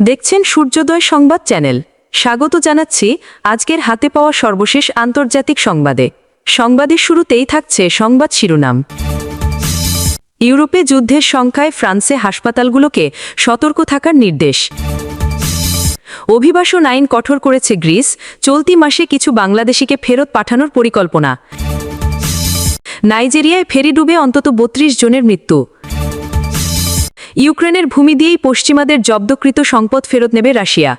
দেখছেন সূর্যোদয় সংবাদ চ্যানেল। স্বাগত জানাচ্ছি আজকের হাতে পাওয়া সর্বশেষ আন্তর্জাতিক সংবাদে। সংবাদের শুরুতেই থাকছে সংবাদ শিরোনাম। ইউরোপে যুদ্ধের সংখ্যায় ফ্রান্সে হাসপাতালগুলোকে সতর্ক থাকার নির্দেশ। অভিবাসন আইন কঠোর করেছে গ্রিস। চলতি মাসে কিছু বাংলাদেশিকে ফেরত পাঠানোর পরিকল্পনা। নাইজেরিয়ায় ফেরি ডুবে অন্তত বত্রিশ জনের মৃত্যু। ইউক্রেনের ভূমি দিয়েই পশ্চিমাদের জব্দকৃত সম্পদ ফেরত নেবে রাশিয়া।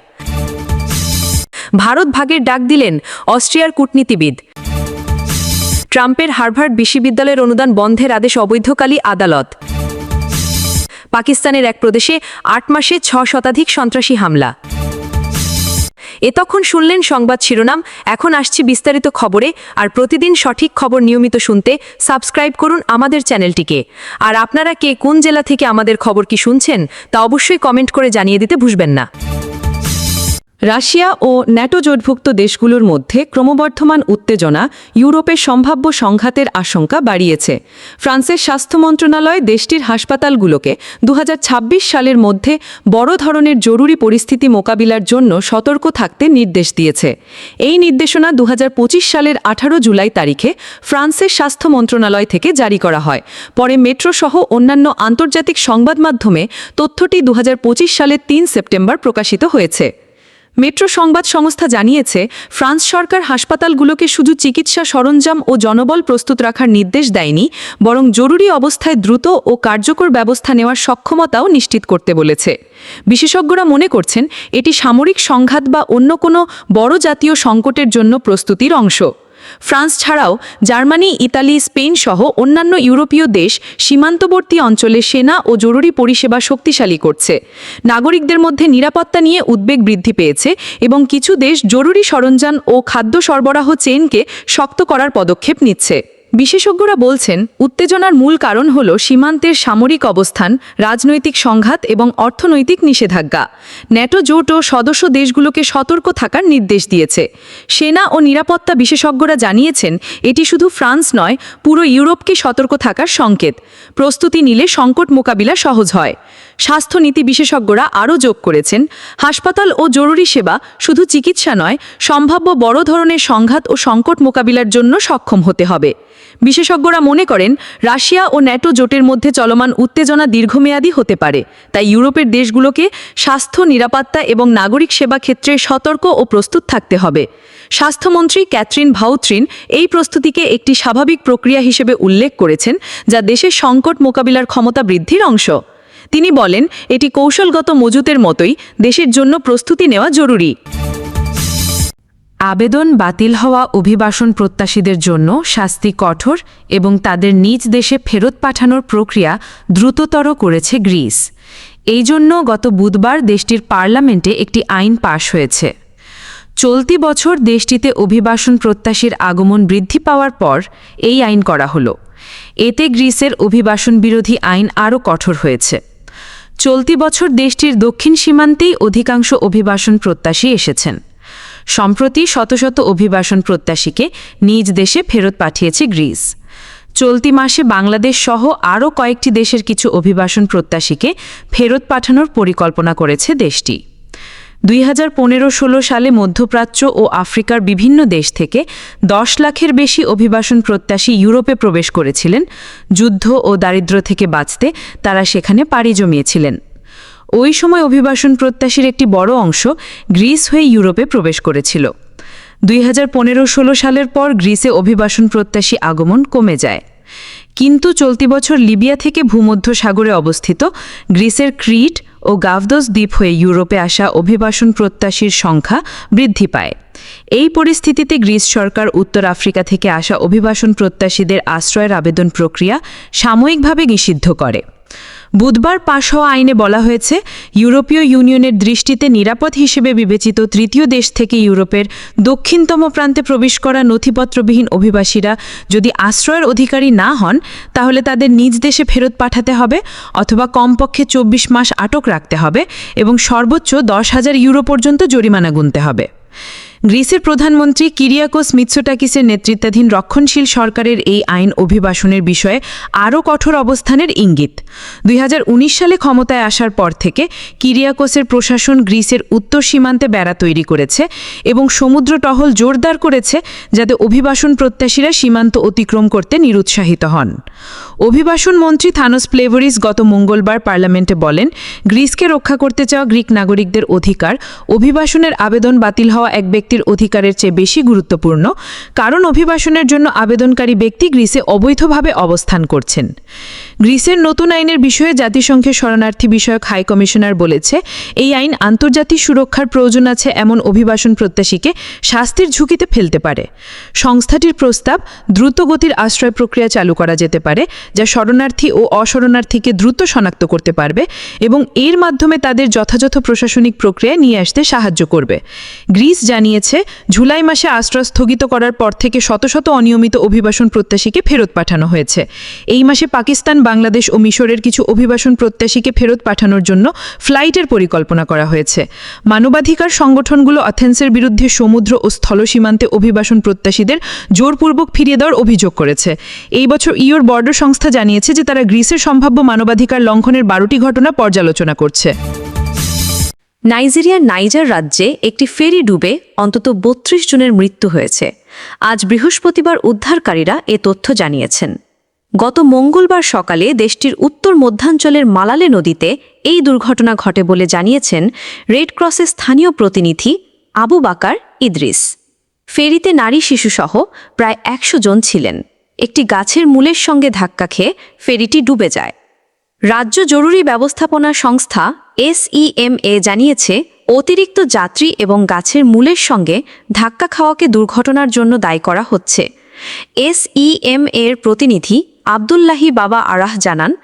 ভারত ভাগের ডাক দিলেন অস্ট্রিয়ার কূটনীতিবিদ। ট্রাম্পের হার্ভার্ড বিশ্ববিদ্যালয়ের অনুদান বন্ধের আদেশ অবৈধকালী আদালত। পাকিস্তানের এক প্রদেশে আট মাসে ছ শতাধিক সন্ত্রাসী হামলা। এতক্ষণ শুনলেন সংবাদ শিরোনাম, এখন আসছি বিস্তারিত খবরে, আর প্রতিদিন সঠিক খবর নিয়মিত শুনতে সাবস্ক্রাইব করুন আমাদের চ্যানেলটিকে। আর আপনারা কে কোন জেলা থেকে আমাদের খবর কি শুনছেন, তা অবশ্যই কমেন্ট করে জানিয়ে দিতে ভুসবেন না। রাশিয়া ও ন্যাটো জোটভুক্ত দেশগুলোর মধ্যে ক্রমবর্ধমান উত্তেজনা ইউরোপের সম্ভাব্য সংঘাতের আশঙ্কা বাড়িয়েছে। ফ্রান্সের স্বাস্থ্য মন্ত্রণালয় দেশটির হাসপাতালগুলোকে দু হাজার ছাব্বিশ সালের মধ্যে বড় ধরনের জরুরি পরিস্থিতি মোকাবিলার জন্য সতর্ক থাকতে নির্দেশ দিয়েছে। এই নির্দেশনা দু হাজার পঁচিশ সালের আঠারো জুলাই তারিখে ফ্রান্সের স্বাস্থ্য মন্ত্রণালয় থেকে জারি করা হয়। পরে মেট্রো সহ অন্যান্য আন্তর্জাতিক সংবাদ মাধ্যমে তথ্যটি দু হাজার পঁচিশ সালের তিন সেপ্টেম্বর প্রকাশিত হয়েছে। মেট্রো সংবাদ সংস্থা জানিয়েছে, ফ্রান্স সরকার হাসপাতালগুলোকে শুধু চিকিৎসা সরঞ্জাম ও জনবল প্রস্তুত রাখার নির্দেশ দেয়নি, বরং জরুরি অবস্থায় দ্রুত ও কার্যকর ব্যবস্থা নেওয়ার সক্ষমতাও নিশ্চিত করতে বলেছে। বিশেষজ্ঞরা মনে করছেন, এটি সামরিক সংঘাত বা অন্য কোনো বড় জাতীয় সংকটের জন্য প্রস্তুতির অংশ। ফ্রান্স ছাড়াও জার্মানি, ইতালি, স্পেন সহ অন্যান্য ইউরোপীয় দেশ সীমান্তবর্তী অঞ্চলে সেনা ও জরুরি পরিষেবা শক্তিশালী করছে। নাগরিকদের মধ্যে নিরাপত্তা নিয়ে উদ্বেগ বৃদ্ধি পেয়েছে এবং কিছু দেশ জরুরি সরঞ্জাম ও খাদ্য সরবরাহ চেনকে শক্ত করার পদক্ষেপ নিচ্ছে। বিশেষজ্ঞরা বলছেন, উত্তেজনার মূল কারণ হল সীমান্তের সামরিক অবস্থান, রাজনৈতিক সংঘাত এবং অর্থনৈতিক নিষেধাজ্ঞা। ন্যাটো জোট ও সদস্য দেশগুলোকে সতর্ক থাকার নির্দেশ দিয়েছে। সেনা ও নিরাপত্তা বিশেষজ্ঞরা জানিয়েছেন, এটি শুধু ফ্রান্স নয়, পুরো ইউরোপকে সতর্ক থাকার সংকেত। প্রস্তুতি নিলে সংকট মোকাবিলা সহজ হয়। স্বাস্থ্যনীতি বিশেষজ্ঞরা আরও যোগ করেছেন, হাসপাতাল ও জরুরি সেবা শুধু চিকিৎসা নয়, সম্ভাব্য বড় ধরনের সংঘাত ও সংকট মোকাবিলার জন্য সক্ষম হতে হবে। বিশেষজ্ঞরা মনে করেন, রাশিয়া ও ন্যাটো জোটের মধ্যে চলমান উত্তেজনা দীর্ঘমেয়াদী হতে পারে, তাই ইউরোপের দেশগুলোকে স্বাস্থ্য, নিরাপত্তা এবং নাগরিক সেবা ক্ষেত্রে সতর্ক ও প্রস্তুত থাকতে হবে। স্বাস্থ্যমন্ত্রী ক্যাথরিন ভাউত্রিন এই প্রস্তুতিকে একটি স্বাভাবিক প্রক্রিয়া হিসেবে উল্লেখ করেছেন, যা দেশের সংকট মোকাবিলার ক্ষমতা বৃদ্ধির অংশ। তিনি বলেন, এটি কৌশলগত মজুতের মতোই দেশের জন্য প্রস্তুতি নেওয়া জরুরি। আবেদন বাতিল হওয়া অভিবাসন প্রত্যাশীদের জন্য শাস্তি কঠোর এবং তাদের নিজ দেশে ফেরত পাঠানোর প্রক্রিয়া দ্রুততর করেছে গ্রিস। এই জন্য গত বুধবার দেশটির পার্লামেন্টে একটি আইন পাশ হয়েছে। চলতি বছর দেশটিতে অভিবাসন প্রত্যাশীর আগমন বৃদ্ধি পাওয়ার পর এই আইন করা হলো। এতে গ্রিসের অভিবাসন বিরোধী আইন আরও কঠোর হয়েছে। চলতি বছর দেশটির দক্ষিণ সীমান্তেই অধিকাংশ অভিবাসন প্রত্যাশী এসেছেন। সম্প্রতি শত শত অভিবাসন প্রত্যাশীকে নিজ দেশে ফেরত পাঠিয়েছে গ্রিস। চলতি মাসে বাংলাদেশ সহ আরও কয়েকটি দেশের কিছু অভিবাসন প্রত্যাশীকে ফেরত পাঠানোর পরিকল্পনা করেছে দেশটি। দুই হাজার পনেরো ষোলো সালে মধ্যপ্রাচ্য ও আফ্রিকার বিভিন্ন দেশ থেকে দশ লাখের বেশি অভিবাসন প্রত্যাশী ইউরোপে প্রবেশ করেছিলেন। যুদ্ধ ও দারিদ্র্য থেকে বাঁচতে তারা সেখানে পাড়ি জমিয়েছিলেন। ওই সময় অভিবাসন প্রত্যাশীর একটি বড় অংশ গ্রিস হয়ে ইউরোপে প্রবেশ করেছিল। দুই হাজার পনেরো ষোলো সালের পর গ্রিসে অভিবাসন প্রত্যাশী আগমন কমে যায়। কিন্তু চলতি বছর লিবিয়া থেকে ভূমধ্য সাগরে অবস্থিত গ্রিসের ক্রিট ও গাভদোস দ্বীপ হয়ে ইউরোপে আসা অভিবাসন প্রত্যাশীর সংখ্যা বৃদ্ধি পায়। এই পরিস্থিতিতে গ্রিস সরকার উত্তর আফ্রিকা থেকে আসা অভিবাসন প্রত্যাশীদের আশ্রয়ের আবেদন প্রক্রিয়া সাময়িকভাবে নিষিদ্ধ করে। বুধবার পাশ হওয়া আইনে বলা হয়েছে, ইউরোপীয় ইউনিয়নের দৃষ্টিতে নিরাপদ হিসেবে বিবেচিত তৃতীয় দেশ থেকে ইউরোপের দক্ষিণতম প্রান্তে প্রবেশ করা নথিপত্রবিহীন অভিবাসীরা যদি আশ্রয়ের অধিকারী না হন, তাহলে তাদের নিজ দেশে ফেরত পাঠাতে হবে অথবা কমপক্ষে চব্বিশ মাস আটক রাখতে হবে এবং সর্বোচ্চ দশ হাজার ইউরো পর্যন্ত জরিমানা গুনতে হবে। গ্রিসের প্রধানমন্ত্রী কিরিয়াকোস মিৎসোটাকিসের নেতৃত্বাধীন রক্ষণশীল সরকারের এই আইন অভিবাসনের বিষয়ে আরও কঠোর অবস্থানের ইঙ্গিত। দুই হাজার উনিশ সালে ক্ষমতায় আসার পর থেকে কিরিয়াকোসের প্রশাসন গ্রিসের উত্তর সীমান্তে বেড়া তৈরি করেছে এবং সমুদ্র টহল জোরদার করেছে যাতে অভিবাসন প্রত্যাশীরা সীমান্ত অতিক্রম করতে নিরুৎসাহিত হন। অভিবাসন মন্ত্রী থানোস প্লেভরিস গত মঙ্গলবার পার্লামেন্টে বলেন, গ্রিসকে রক্ষা করতে চাওয়া গ্রিক নাগরিকদের অধিকার, অভিবাসনের আবেদন বাতিল হওয়া এক ব্যক্তির অধিকারের চেয়ে বেশি গুরুত্বপূর্ণ, কারণ অভিবাসনের জন্য আবেদনকারী ব্যক্তি গ্রিসে অবৈধভাবে অবস্থান করছেন। গ্রিসের নতুন আইনের বিষয়ে জাতিসংঘের শরণার্থী বিষয়ক হাই কমিশনার বলেছে, এই আইন আন্তর্জাতিক সুরক্ষার প্রয়োজন আছে এমন অভিবাসন প্রত্যাশীকে শাস্তির ঝুঁকিতে ফেলতে পারে। সংস্থাটির প্রস্তাব দ্রুতগতির আশ্রয় প্রক্রিয়া চালু করা যেতে পারে, যা শরণার্থী ও অশরণার্থীকে দ্রুত শনাক্ত করতে পারবে এবং এর মাধ্যমে তাদের যথাযথ প্রশাসনিক প্রক্রিয়ায় নিয়ে আসতে সাহায্য করবে। গ্রিস জানিয়েছে, জুলাই মাসে আশ্রয় স্থগিত করার পর থেকে শত শত অনিয়মিত অভিবাসন প্রত্যাশীকে ফেরত পাঠানো হয়েছে। এই মাসে পাকিস্তান বাংলাদেশ ও মিশরের কিছু অভিবাসন প্রত্যাশীকে ফেরত পাঠানোর জন্য ফ্লাইটের পরিকল্পনা করা হয়েছে। মানবাধিকার সংগঠনগুলো অথেন্সের বিরুদ্ধে সমুদ্র ও স্থল সীমান্তে অভিবাসন প্রত্যাশীদের জোরপূর্বক ফিরিয়ে দেওয়ার অভিযোগ করেছে। এই বছর ইওর বর্ডার সংস্থা জানিয়েছে যে তারা গ্রিসের সম্ভাব্য মানবাধিকার লঙ্ঘনের বারোটি ঘটনা পর্যালোচনা করছে। নাইজেরিয়ার নাইজার রাজ্যে একটি ফেরি ডুবে অন্তত বত্রিশ জনের মৃত্যু হয়েছে। আজ বৃহস্পতিবার উদ্ধারকারীরা এ তথ্য জানিয়েছেন। গত মঙ্গলবার সকালে দেশটির উত্তর মধ্যাঞ্চলের মালালে নদীতে এই দুর্ঘটনা ঘটে বলে জানিয়েছেন রেড ক্রসের স্থানীয় প্রতিনিধি আবু বাকার ইদ্রিস। ফেরিতে নারী শিশুসহ প্রায় একশো জন ছিলেন। একটি গাছের মূলের সঙ্গে ধাক্কা খেয়ে ফেরিটি ডুবে যায়। রাজ্য জরুরি ব্যবস্থাপনা সংস্থা এসইএমএ জানিয়েছে, অতিরিক্ত যাত্রী এবং গাছের মূলের সঙ্গে ধাক্কা খাওয়াকে দুর্ঘটনার জন্য দায়ী করা হচ্ছে। এসইএম এর প্রতিনিধি আবদুল্লাহি বাবা আরাহ জানান,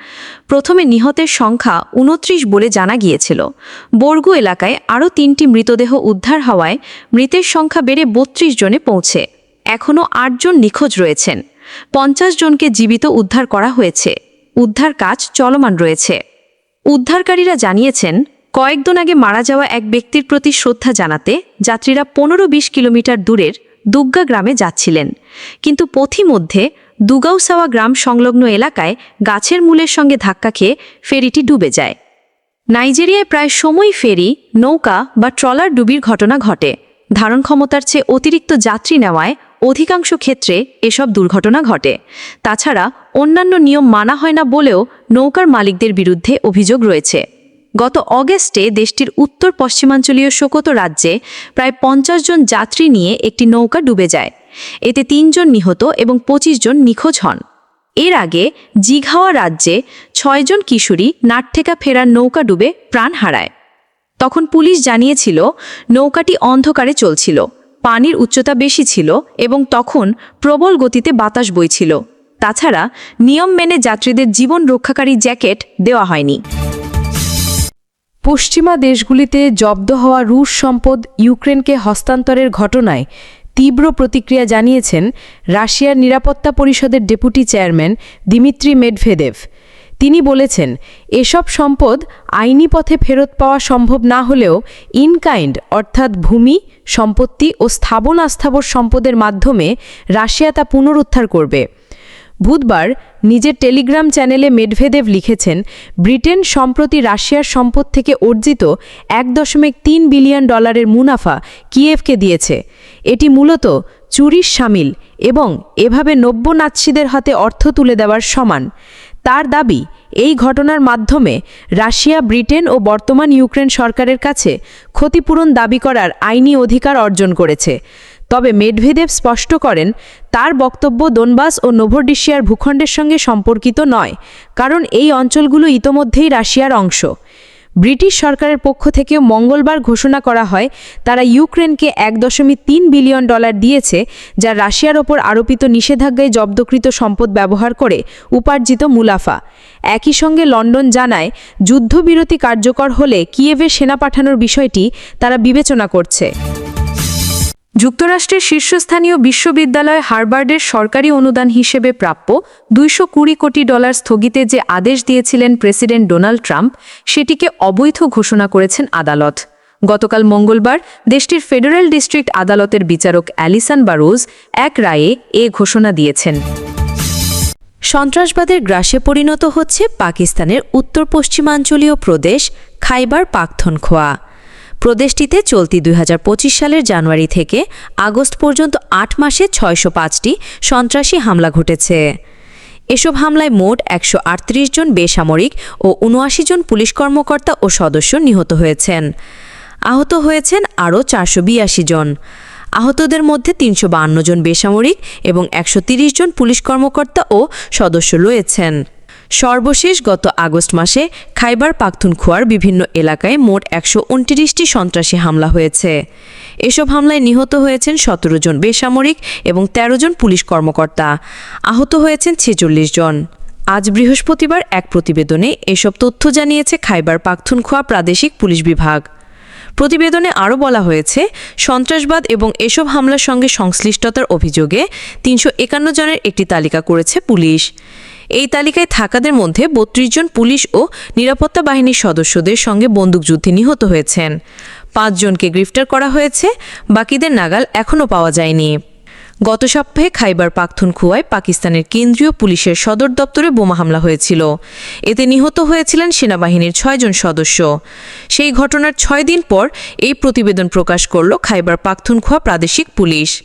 প্রথমে নিহতের সংখ্যা উনত্রিশ বলে জানা গিয়েছিল। বর্গু এলাকায় আরও তিনটি মৃতদেহ উদ্ধার হওয়ায় মৃতের সংখ্যা বেড়ে বত্রিশ জনে পৌঁছে। এখনও আটজন নিখোঁজ রয়েছেন। পঞ্চাশ জনকে জীবিত উদ্ধার করা হয়েছে। উদ্ধার কাজ চলমান রয়েছে। উদ্ধারকারীরা জানিয়েছেন, কয়েকদিন আগে মারা যাওয়া এক ব্যক্তির প্রতি শ্রদ্ধা জানাতে যাত্রীরা পনেরো বিশ কিলোমিটার দূরের দুগ্গা গ্রামে যাচ্ছিলেন। কিন্তু পথিমধ্যে দুগাউসাওয়া গ্রাম সংলগ্ন এলাকায় গাছের মূলের সঙ্গে ধাক্কা খেয়ে ফেরিটি ডুবে যায়। নাইজেরিয়ায় প্রায় সময় ফেরি, নৌকা বা ট্রলার ডুবির ঘটনা ঘটে। ধারণ ক্ষমতার চেয়ে অতিরিক্ত যাত্রী নেওয়ায় অধিকাংশ ক্ষেত্রে এসব দুর্ঘটনা ঘটে। তাছাড়া অন্যান্য নিয়ম মানা হয় না বলেও নৌকার মালিকদের বিরুদ্ধে অভিযোগ রয়েছে। গত অগস্টে দেশটির উত্তর পশ্চিমাঞ্চলীয় শোকত রাজ্যে প্রায় পঞ্চাশ জন যাত্রী নিয়ে একটি নৌকা ডুবে যায়। এতে তিনজন নিহত এবং ২৫ জন নিখোঁজ হন। এর আগে জিঘাওয়া রাজ্যে ছয়জন কিশোরী নাট্যেকা ফেরার নৌকা ডুবে প্রাণ হারায়। তখন পুলিশ জানিয়েছিল, নৌকাটি অন্ধকারে চলছিল, পানির উচ্চতা বেশি ছিল এবং তখন প্রবল গতিতে বাতাস বইছিল। তাছাড়া নিয়ম মেনে যাত্রীদের জীবন রক্ষাকারী জ্যাকেট দেওয়া হয়নি। পশ্চিমা দেশগুলিতে জব্দ হওয়া রুশ সম্পদ ইউক্রেনকে হস্তান্তরের ঘটনায় তীব্র প্রতিক্রিয়া জানিয়েছেন রাশিয়ার নিরাপত্তা পরিষদের ডেপুটি চেয়ারম্যান দিমিত্রি মেডভেদেভ তিনি বলেছেন, এসব সম্পদ আইনি পথে ফেরত পাওয়া সম্ভব না হলেও ইনকাইন্ড অর্থাৎ ভূমি, সম্পত্তি ও স্থাবন আস্থাবর সম্পদের মাধ্যমে রাশিয়া তা পুনরুদ্ধার করবে। বুধবার নিজের টেলিগ্রাম চ্যানেলে মেডভেদেভ লিখেছেন, ব্রিটেন সম্প্রতি রাশিয়ার সম্পদ থেকে অর্জিত এক দশমিক তিন বিলিয়ন ডলারের মুনাফা কিয়েভকে দিয়েছে। এটি মূলত চুরির সামিল এবং এভাবে নব্য নাৎসিদের হাতে অর্থ তুলে দেওয়ার সমান। তার দাবি, এই ঘটনার মাধ্যমে রাশিয়া, ব্রিটেন ও বর্তমান ইউক্রেন সরকারের কাছে ক্ষতিপূরণ দাবি করার আইনি অধিকার অর্জন করেছে। তবে মেডভেদেব স্পষ্ট করেন, তার বক্তব্য দোনবাস ও নোভোডিশিয়ার ভূখণ্ডের সঙ্গে সম্পর্কিত নয়, কারণ এই অঞ্চলগুলো ইতোমধ্যেই রাশিয়ার অংশ। ব্রিটিশ সরকারের পক্ষ থেকেও মঙ্গলবার ঘোষণা করা হয়, তারা ইউক্রেনকে এক দশমিক তিন বিলিয়ন ডলার দিয়েছে, যা রাশিয়ার ওপর আরোপিত নিষেধাজ্ঞায় জব্দকৃত সম্পদ ব্যবহার করে উপার্জিত মুলাফা একই সঙ্গে লন্ডন জানায়, যুদ্ধবিরতি কার্যকর হলে কিয়েভে সেনা পাঠানোর বিষয়টি তারা বিবেচনা করছে। যুক্তরাষ্ট্রের শীর্ষস্থানীয় বিশ্ববিদ্যালয় হার্ভার্ডের সরকারি অনুদান হিসেবে প্রাপ্য দুইশো কুড়ি কোটি ডলার স্থগিতে যে আদেশ দিয়েছিলেন প্রেসিডেন্ট ডোনাল্ড ট্রাম্প, সেটিকে অবৈধ ঘোষণা করেছেন আদালত। গতকাল মঙ্গলবার দেশটির ফেডারেল ডিস্ট্রিক্ট আদালতের বিচারক অ্যালিসান বারোজ এক রায়ে এ ঘোষণা দিয়েছেন। সন্ত্রাসবাদের গ্রাসে পরিণত হচ্ছে পাকিস্তানের উত্তর পশ্চিমাঞ্চলীয় প্রদেশ খাইবার পাখথনখোয়া প্রদেশটিতে চলতি দুই হাজার পঁচিশ সালের জানুয়ারি থেকে আগস্ট পর্যন্ত আট মাসে ছয়শো পাঁচটি সন্ত্রাসী হামলা ঘটেছে। এসব হামলায় মোট একশো আটত্রিশ জন বেসামরিক ও উনআশি জন পুলিশ কর্মকর্তা ও সদস্য নিহত হয়েছেন। আহত হয়েছেন আরও চারশো বিরাশি জন। আহতদের মধ্যে তিনশো জন বেসামরিক এবং একশো জন পুলিশ কর্মকর্তা ও সদস্য রয়েছেন। সর্বশেষ গত আগস্ট মাসে খাইবার পাখতুনখোয়ার বিভিন্ন এলাকায় মোট একশো উনত্রিশটি সন্ত্রাসী হামলা হয়েছে। এসব হামলায় নিহত হয়েছেন সতেরো জন বেসামরিক এবং ১৩ জন পুলিশ কর্মকর্তা। আহত হয়েছেন ছেচল্লিশ জন। আজ বৃহস্পতিবার এক প্রতিবেদনে এসব তথ্য জানিয়েছে খাইবার পাখতুনখোয়া প্রাদেশিক পুলিশ বিভাগ। প্রতিবেদনে আরও বলা হয়েছে, সন্ত্রাসবাদ এবং এসব হামলার সঙ্গে সংশ্লিষ্টতার অভিযোগে তিনশো একান্ন জনের একটি তালিকা করেছে পুলিশ। এই তালিকায় থাকাদের মধ্যে বত্রিশ জন পুলিশ ও নিরাপত্তা বাহিনীর সদস্যদের সঙ্গে বন্দুকযুদ্ধে নিহত হয়েছেন। পাঁচজনকে গ্রেফতার করা হয়েছে, বাকিদের নাগাল এখনও পাওয়া যায়নি। গত সপ্তাহে খাইবার পাখতুনখোয়ায় পাকিস্তানের কেন্দ্রীয় পুলিশের সদর দপ্তরে বোমা হামলা হয়েছিল। এতে নিহত হয়েছিলেন সেনাবাহিনীর ছয়জন সদস্য। সেই ঘটনার ছয় দিন পর এই প্রতিবেদন প্রকাশ করল খাইবার পাখতুনখোয়া প্রাদেশিক পুলিশ।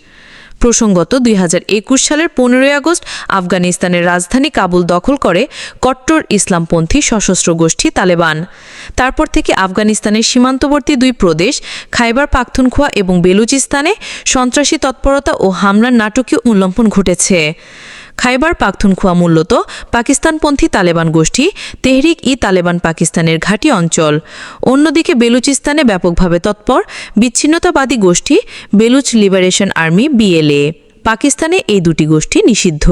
প্রসঙ্গত দুই হাজার একুশ সালের পনেরোই আগস্ট আফগানিস্তানের রাজধানী কাবুল দখল করে কট্টর ইসলামপন্থী সশস্ত্র গোষ্ঠী তালেবান। তারপর থেকে আফগানিস্তানের সীমান্তবর্তী দুই প্রদেশ, খাইবার পাখতুনখোয়া এবং বেলুচিস্তানে সন্ত্রাসী তৎপরতা ও হামলার নাটকীয় উল্লম্পন ঘটেছে। খাইবার পাখতুনখোয়া মূলত পাকিস্তানপন্থী তালেবান গোষ্ঠী, তেহরিক ই তালেবান পাকিস্তানের ঘাঁটি অঞ্চল। অন্যদিকে বেলুচিস্তানে ব্যাপকভাবে তৎপর বিচ্ছিন্নতাবাদী গোষ্ঠী বেলুচ লিবারেশন আর্মি, বিএলএ। পাকিস্তানে এই দুটি গোষ্ঠী নিষিদ্ধ।